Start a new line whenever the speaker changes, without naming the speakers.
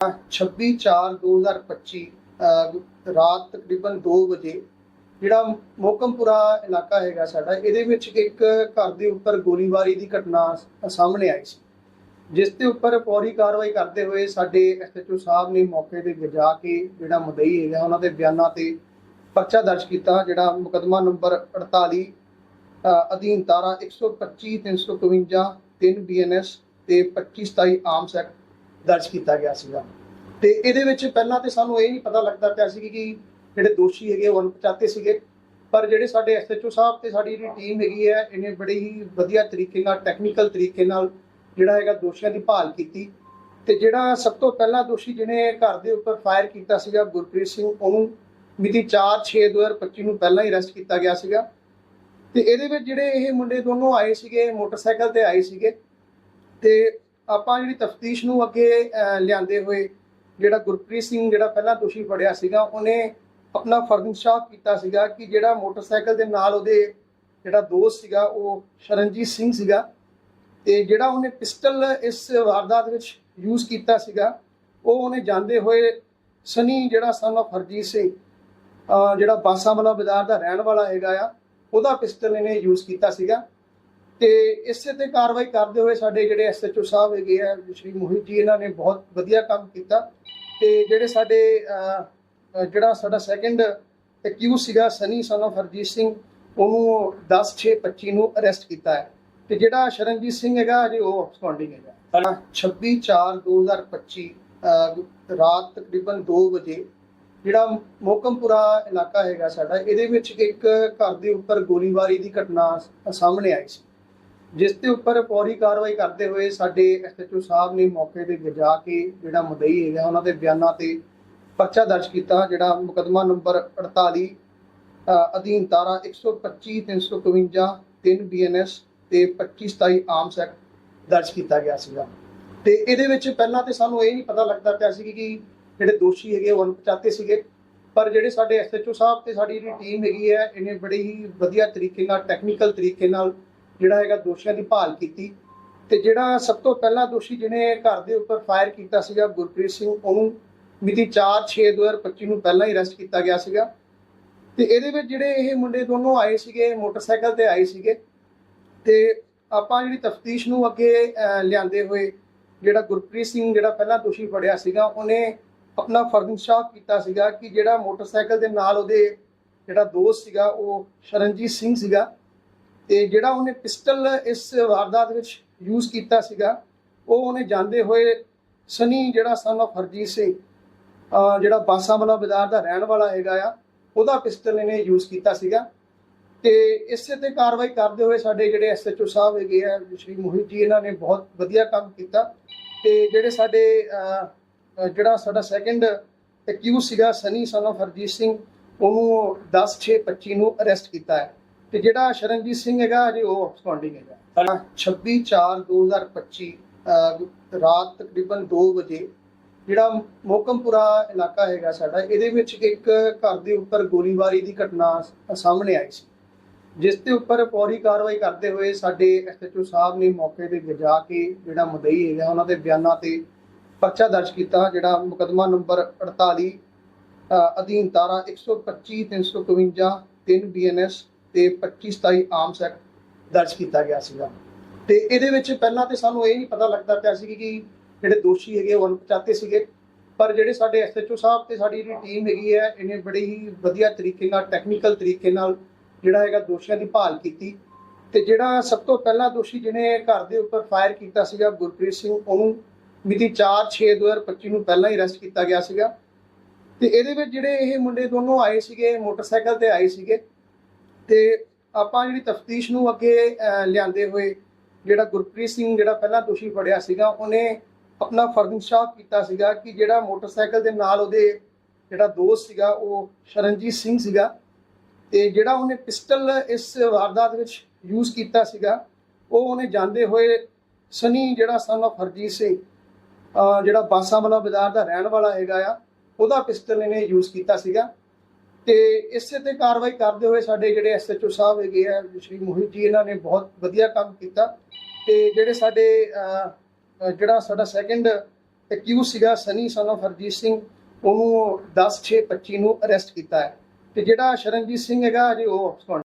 26/4/2025 ਅਹ ਰਾਤ ਤਕਰੀਬਨ 2 ਵਜੇ ਜਿਹੜਾ ਮੋਕਮਪੁਰਾ ਇਲਾਕਾ ਹੈਗਾ ਸਾਡਾ ਇਹਦੇ ਵਿੱਚ ਇੱਕ ਘਰ ਦੇ ਉੱਪਰ ਗੋਲੀਬਾਰੀ ਦੀ ਘਟਨਾ ਸਾਹਮਣੇ ਆਈ ਸੀ। ਜਿਸ ਦੇ ਉੱਪਰ ਫੌਰੀ ਕਾਰਵਾਈ ਕਰਦੇ ਹੋਏ ਸਾਡੇ ਐਸਐਚਓ ਸਾਹਿਬ ਨੇ ਮੌਕੇ ਤੇ ਜਾ ਕੇ ਜਿਹੜਾ ਮੁਦਈ ਹੈਗਾ ਉਹਨਾਂ ਦੇ ਬਿਆਨਾਂ ਤੇ ਪਰਚਾ ਦਰਜ ਕੀਤਾ ਜਿਹੜਾ ਮੁਕਦਮਾ ਨੰਬਰ 48 ਅ, ਅਧੀਨ ਧਾਰਾ 125 352 3 ਬੀਐਨਐਸ ਤੇ 25 27 ਆਰਮਸ ਐਕਟ ਦਰਜ ਕੀਤਾ ਗਿਆ ਸੀਗਾ। ਤੇ ਇਹਦੇ ਵਿੱਚ ਪਹਿਲਾਂ ਤੇ ਸਾਨੂੰ ਇਹ ਨਹੀਂ ਪਤਾ ਲੱਗਦਾ ਪਿਆ ਸੀ ਕਿ ਜਿਹੜੇ ਦੋਸ਼ੀ ਹੈਗੇ ਉਹ ਅਣਪਛਾਤੇ ਸੀਗੇ। ਪਰ ਜਿਹੜੇ ਸਾਡੇ ਐਸਐਚਓ ਸਾਹਿਬ ਤੇ ਸਾਡੀ ਜਿਹੜੀ ਟੀਮ ਹੈਗੀ ਹੈ, ਇਹਨੇ ਬੜੇ ਹੀ ਵਧੀਆ ਤਰੀਕੇ ਨਾਲ ਟੈਕਨੀਕਲ ਤਰੀਕੇ ਨਾਲ ਜਿਹੜਾ ਹੈਗਾ ਦੋਸ਼ੀਆਂ ਦੀ ਭਾਲ ਕੀਤੀ। ਤੇ ਜਿਹੜਾ ਸਭ ਤੋਂ ਪਹਿਲਾ ਦੋਸ਼ੀ ਜਿਹਨੇ ਘਰ ਦੇ ਉੱਪਰ ਫਾਇਰ ਕੀਤਾ ਸੀਗਾ, ਗੁਰਪ੍ਰੀਤ ਸਿੰਘ, ਉਹਨੂੰ ਮਿਤੀ 4/6/2025 ਨੂੰ ਪਹਿਲਾਂ ਹੀ ਅਰੈਸਟ ਕੀਤਾ ਗਿਆ ਸੀਗਾ। ਤੇ ਇਹਦੇ ਵਿੱਚ ਜਿਹੜੇ ਇਹ ਮੁੰਡੇ ਦੋਨੋਂ ਆਏ ਸੀਗੇ, ਮੋਟਰਸਾਈਕਲ ਤੇ ਆਏ ਸੀਗੇ। ਤੇ ਆਪਾਂ ਜਿਹੜੀ ਤਫਤੀਸ਼ ਨੂੰ ਅੱਗੇ ਲਿਆਂਦੇ ਹੋਏ ਜਿਹੜਾ ਗੁਰਪ੍ਰੀਤ ਸਿੰਘ ਜਿਹੜਾ ਪਹਿਲਾਂ ਦੋਸ਼ੀ ਫੜਿਆ ਸੀਗਾ, ਉਹਨੇ ਆਪਣਾ ਫਰਜ਼ਸ਼ਾਫ ਕੀਤਾ ਸੀਗਾ ਕਿ ਜਿਹੜਾ ਮੋਟਰਸਾਈਕਲ ਦੇ ਨਾਲ ਉਹਦੇ ਜਿਹੜਾ ਦੋਸਤ ਸੀਗਾ, ਉਹ ਸ਼ਰਨਜੀਤ ਸਿੰਘ ਸੀਗਾ ਤੇ ਜਿਹੜਾ ਉਹਨੇ ਪਿਸਟਲ ਇਸ ਵਾਰਦਾਤ ਵਿੱਚ ਯੂਜ਼ ਕੀਤਾ ਸੀਗਾ, ਉਹ ਉਹਨੇ ਜਾਂਦੇ ਹੋਏ ਸਨੀ ਜਿਹੜਾ ਸਨ of ਹਰਜੀਤ ਸਿੰਘ ਜਿਹੜਾ ਜਿਹੜਾ ਬਾਸਾਂਵਾਲਾ ਬਾਜ਼ਾਰ ਦਾ ਰਹਿਣ ਵਾਲਾ ਹੈਗਾ ਆ, ਉਹਦਾ ਪਿਸਟਲ ਇਹਨੇ ਯੂਜ਼ ਕੀਤਾ ਸੀਗਾ। ਤੇ ਇਸੇ ਤੇ ਕਾਰਵਾਈ ਕਰਦੇ ਹੋਏ ਸਾਡੇ ਜਿਹੜੇ ਐਸਐਚਓ ਸਾਹਿਬ ਹੈਗੇ ਆ ਸ਼੍ਰੀ ਮੋਹਿਤ ਜੀ ਇਹਨਾਂ ਨੇ ਬਹੁਤ ਵਧੀਆ ਕੰਮ ਕੀਤਾ। ਤੇ ਜਿਹੜੇ ਸਾਡੇ ਜਿਹੜਾ ਸਾਡਾ ਸੈਕੰਡ ਐਕਿਊਜ਼ ਸੀਗਾ ਸਨੀ ਸਨ of ਹਰਜੀਤ ਸਿੰਘ ਉਹਨੂੰ 10/6/25 ਨੂੰ ਅਰੈਸਟ ਕੀਤਾ ਹੈ। ਤੇ ਜਿਹੜਾ ਸ਼ਰਨਜੀਤ ਸਿੰਘ ਹੈਗਾ ਅਜੇ ਉਹ ਸਪੌਂਡਿੰਗ ਹੈਗਾ। 26/4/2025 ਅਹ, ਰਾਤ ਤਕਰੀਬਨ 2 ਵਜੇ ਜਿਹੜਾ ਮੋਕਮਪੁਰਾ ਇਲਾਕਾ ਹੈਗਾ ਸਾਡਾ ਇਹਦੇ ਵਿੱਚ ਇੱਕ ਘਰ ਦੇ ਉੱਪਰ ਗੋਲੀਬਾਰੀ ਦੀ ਘਟਨਾ ਸਾਹਮਣੇ ਆਈ ਸੀ। ਜਿਸ ਦੇ ਉੱਪਰ ਫੌਰੀ ਕਾਰਵਾਈ ਕਰਦੇ ਹੋਏ ਸਾਡੇ ਐਸਐਚਓ ਸਾਹਿਬ ਨੇ ਮੌਕੇ ਤੇ ਜਾ ਕੇ ਜਿਹੜਾ ਮੁਦਈ ਹੈਗਾ ਉਹਨਾਂ ਦੇ ਬਿਆਨਾਂ ਤੇ ਪਰਚਾ ਦਰਜ ਕੀਤਾ ਜਿਹੜਾ ਮੁਕਦਮਾ ਨੰਬਰ 48 ਅ, ਅਧੀਨ ਧਾਰਾ 125 352 3 ਬੀਐਨਐਸ ਤੇ 25 27 ਆਮ ਸੈਕਟ ਦਰਜ ਕੀਤਾ ਗਿਆ ਸੀਗਾ। ਤੇ ਇਹਦੇ ਵਿੱਚ ਪਹਿਲਾਂ ਤੇ ਸਾਨੂੰ ਇਹ ਨਹੀਂ ਪਤਾ ਲੱਗਦਾ ਪਿਆ ਸੀ ਕਿ ਜਿਹੜੇ ਦੋਸ਼ੀ ਹੈਗੇ ਉਹ ਅਣਪਛਾਤੇ ਸੀਗੇ। ਪਰ ਜਿਹੜੇ ਸਾਡੇ ਐਸਐਚਓ ਸਾਹਿਬ ਤੇ ਸਾਡੀ ਜਿਹੜੀ ਟੀਮ ਹੈਗੀ ਹੈ ਇਹਨੇ ਬੜੇ ਹੀ ਵਧੀਆ ਤਰੀਕੇ ਨਾਲ ਟੈਕਨੀਕਲ ਤਰੀਕੇ ਨਾਲ ਜਿਹੜਾ ਹੈਗਾ ਦੋਸ਼ੀਆਂ ਦੀ ਭਾਲ ਕੀਤੀ ਤੇ ਜਿਹੜਾ ਸਭ ਤੋਂ ਪਹਿਲਾ ਦੋਸ਼ੀ ਜਿਹਨੇ ਘਰ ਦੇ ਉੱਪਰ ਫਾਇਰ ਕੀਤਾ ਸੀਗਾ ਗੁਰਪ੍ਰੀਤ ਸਿੰਘ, ਉਹਨੂੰ ਮਿਤੀ 4/6/2025 ਨੂੰ ਪਹਿਲਾਂ ਹੀ ਅਰੈਸਟ ਕੀਤਾ ਗਿਆ ਸੀਗਾ। ਤੇ ਇਹਦੇ ਵਿੱਚ ਜਿਹੜੇ ਇਹ ਮੁੰਡੇ ਦੋਨੋਂ ਆਏ ਸੀਗੇ, ਮੋਟਰਸਾਈਕਲ ਤੇ ਆਏ ਸੀਗੇ। ਤੇ ਆਪਾਂ ਜਿਹੜੀ ਤਫਤੀਸ਼ ਨੂੰ ਅੱਗੇ ਲਿਆਂਦੇ ਹੋਏ ਜਿਹੜਾ ਗੁਰਪ੍ਰੀਤ ਸਿੰਘ ਜਿਹੜਾ ਪਹਿਲਾਂ ਦੋਸ਼ੀ ਫੜਿਆ ਸੀਗਾ, ਉਹਨੇ ਆਪਣਾ ਫਰਜ਼ਸ਼ਾਫ ਕੀਤਾ ਸੀਗਾ ਕਿ ਜਿਹੜਾ ਮੋਟਰਸਾਈਕਲ ਦੇ ਨਾਲ ਉਹਦੇ ਜਿਹੜਾ ਦੋਸਤ ਸੀਗਾ, ਉਹ ਸ਼ਰਨਜੀਤ ਸਿੰਘ ਸੀਗਾ। ਤੇ ਜਿਹੜਾ ਉਹਨੇ ਪਿਸਟਲ ਇਸ ਵਾਰਦਾਤ ਵਿੱਚ ਯੂਜ਼ ਕੀਤਾ ਸੀਗਾ, ਉਹ ਉਹਨੇ ਜਾਂਦੇ ਹੋਏ ਸਨੀ ਜਿਹੜਾ ਸਨ of ਹਰਜੀਤ ਸਿੰਘ ਜਿਹੜਾ ਬਾਸਾਂਵਾਲਾ ਬਾਜ਼ਾਰ ਦਾ ਰਹਿਣ ਵਾਲਾ ਹੈਗਾ ਆ, ਉਹਦਾ ਪਿਸਟਲ ਇਹਨੇ ਯੂਜ਼ ਕੀਤਾ ਸੀਗਾ। ਤੇ ਇਸੇ ਤੇ ਕਾਰਵਾਈ ਕਰਦੇ ਹੋਏ ਸਾਡੇ ਜਿਹੜੇ ਐਸਐਚਓ ਸਾਹਿਬ ਹੈਗੇ ਆ, ਸ਼੍ਰੀ ਮੋਹਿਤ ਜੀ, ਇਹਨਾਂ ਨੇ ਬਹੁਤ ਵਧੀਆ ਕੰਮ ਕੀਤਾ। ਤੇ ਜਿਹੜੇ ਸਾਡੇ ਜਿਹੜਾ ਸਾਡਾ ਸੈਕੰਡ ਐਕਿਊਜ਼ ਸੀਗਾ, ਸਨੀ ਸਨ of ਹਰਜੀਤ ਸਿੰਘ, ਉਹਨੂੰ 10/6/25 ਨੂੰ ਅਰੈਸਟ ਕੀਤਾ ਹੈ। ਤੇ ਜਿਹੜਾ ਸ਼ਰਨਜੀਤ ਸਿੰਘ ਹੈਗਾ ਅਜੇ ਉਹ ਸਪੌਂਡਿੰਗ ਹੈਗਾ। 26/4/2025 ਅਹ, ਰਾਤ ਤਕਰੀਬਨ 2 ਵਜੇ ਜਿਹੜਾ ਮੋਕਮਪੁਰਾ ਇਲਾਕਾ ਹੈਗਾ ਸਾਡਾ ਇਹਦੇ ਵਿੱਚ ਇੱਕ ਘਰ ਦੇ ਉੱਪਰ ਗੋਲੀਬਾਰੀ ਦੀ ਘਟਨਾ ਸਾਹਮਣੇ ਆਈ ਸੀ। ਜਿਸ ਦੇ ਉੱਪਰ ਫੌਰੀ ਕਾਰਵਾਈ ਕਰਦੇ ਹੋਏ ਸਾਡੇ ਐਸਐਚਓ ਸਾਹਿਬ ਨੇ ਮੌਕੇ ਤੇ ਜਾ ਕੇ ਜਿਹੜਾ ਮੁਦਈ ਹੈਗਾ ਉਹਨਾਂ ਦੇ ਬਿਆਨਾਂ ਤੇ ਪਰਚਾ ਦਰਜ ਕੀਤਾ ਜਿਹੜਾ ਮੁਕਦਮਾ ਨੰਬਰ 48 ਅ, ਅਧੀਨ ਧਾਰਾ 125 352 3 ਬੀਐਨਐਸ ਤੇ 25 27 ਆਰਮਸ ਐਕਟ ਦਰਜ ਕੀਤਾ ਗਿਆ ਸੀਗਾ। ਤੇ ਇਹਦੇ ਵਿੱਚ ਪਹਿਲਾਂ ਤੇ ਸਾਨੂੰ ਇਹ ਨਹੀਂ ਪਤਾ ਲੱਗਦਾ ਪਿਆ ਸੀ ਕਿ ਜਿਹੜੇ ਦੋਸ਼ੀ ਹੈਗੇ ਉਹ ਅਣਪਛਾਤੇ ਸੀਗੇ। ਪਰ ਜਿਹੜੇ ਸਾਡੇ ਐਸਐਚਓ ਸਾਹਿਬ ਤੇ ਸਾਡੀ ਜਿਹੜੀ ਟੀਮ ਹੈਗੀ ਹੈ, ਇਹਨੇ ਬੜੇ ਹੀ ਵਧੀਆ ਤਰੀਕੇ ਨਾਲ ਟੈਕਨੀਕਲ ਤਰੀਕੇ ਨਾਲ ਜਿਹੜਾ ਹੈਗਾ ਦੋਸ਼ੀਆਂ ਦੀ ਭਾਲ ਕੀਤੀ। ਤੇ ਜਿਹੜਾ ਸਭ ਤੋਂ ਪਹਿਲਾ ਦੋਸ਼ੀ ਜਿਹਨੇ ਘਰ ਦੇ ਉੱਪਰ ਫਾਇਰ ਕੀਤਾ ਸੀਗਾ, ਗੁਰਪ੍ਰੀਤ ਸਿੰਘ, ਉਹਨੂੰ ਮਿਤੀ 4/6/2025 ਨੂੰ ਪਹਿਲਾਂ ਹੀ ਅਰੈਸਟ ਕੀਤਾ ਗਿਆ ਸੀਗਾ। ਤੇ ਇਹਦੇ ਵਿੱਚ ਜਿਹੜੇ ਇਹ ਮੁੰਡੇ ਦੋਨੋਂ ਆਏ ਸੀਗੇ, ਮੋਟਰਸਾਈਕਲ ਤੇ ਆਏ ਸੀਗੇ ਤੇ ਆਪਾਂ ਜਿਹੜੀ ਤਫਤੀਸ਼ ਨੂੰ ਅੱਗੇ ਲਿਆਂਦੇ ਹੋਏ ਜਿਹੜਾ ਗੁਰਪ੍ਰੀਤ ਸਿੰਘ ਜਿਹੜਾ ਪਹਿਲਾਂ ਦੋਸ਼ੀ ਫੜਿਆ ਸੀਗਾ, ਉਹਨੇ ਆਪਣਾ ਫਰਜ਼ਸ਼ਾਫ ਕੀਤਾ ਸੀਗਾ ਕਿ ਜਿਹੜਾ ਮੋਟਰਸਾਈਕਲ ਦੇ ਨਾਲ ਉਹਦੇ ਜਿਹੜਾ ਦੋਸਤ ਸੀਗਾ, ਉਹ ਸ਼ਰਨਜੀਤ ਸਿੰਘ ਸੀਗਾ ਤੇ ਜਿਹੜਾ ਉਹਨੇ ਪਿਸਟਲ ਇਸ ਵਾਰਦਾਤ ਵਿੱਚ ਯੂਜ਼ ਕੀਤਾ ਸੀਗਾ, ਉਹ ਉਹਨੇ ਜਾਂਦੇ ਹੋਏ ਸਨੀ ਜਿਹੜਾ ਸਨ of ਹਰਜੀਤ ਸਿੰਘ ਜਿਹੜਾ ਜਿਹੜਾ ਬਾਸਾਂਵਾਲਾ ਬਾਜ਼ਾਰ ਦਾ ਰਹਿਣ ਵਾਲਾ ਹੈਗਾ ਆ, ਉਹਦਾ ਪਿਸਟਲ ਇਹਨੇ ਯੂਜ਼ ਕੀਤਾ ਸੀਗਾ। ਤੇ ਇਸੇ ਤੇ ਕਾਰਵਾਈ ਕਰਦੇ ਹੋਏ ਸਾਡੇ ਜਿਹੜੇ ਐਸਐਚਓ ਸਾਹਿਬ ਹੈਗੇ ਆ, ਸ਼੍ਰੀ ਮੋਹਿਤ ਜੀ, ਇਹਨਾਂ ਨੇ ਬਹੁਤ ਵਧੀਆ ਕੰਮ ਕੀਤਾ। ਤੇ ਜਿਹੜੇ ਸਾਡੇ ਜਿਹੜਾ ਸਾਡਾ ਸੈਕੰਡ ਐਕਿਊਜ਼ ਸੀਗਾ, ਸਨੀ son ਫਰਜੀਤ ਸਿੰਘ, ਉਹਨੂੰ 10 6 25 ਨੂੰ ਅਰੈਸਟ ਕੀਤਾ ਹੈ। ਤੇ ਜਿਹੜਾ ਸ਼ਰਨਜੀਤ ਸਿੰਘ ਹੈਗਾ ਅਜੇ ਉਹ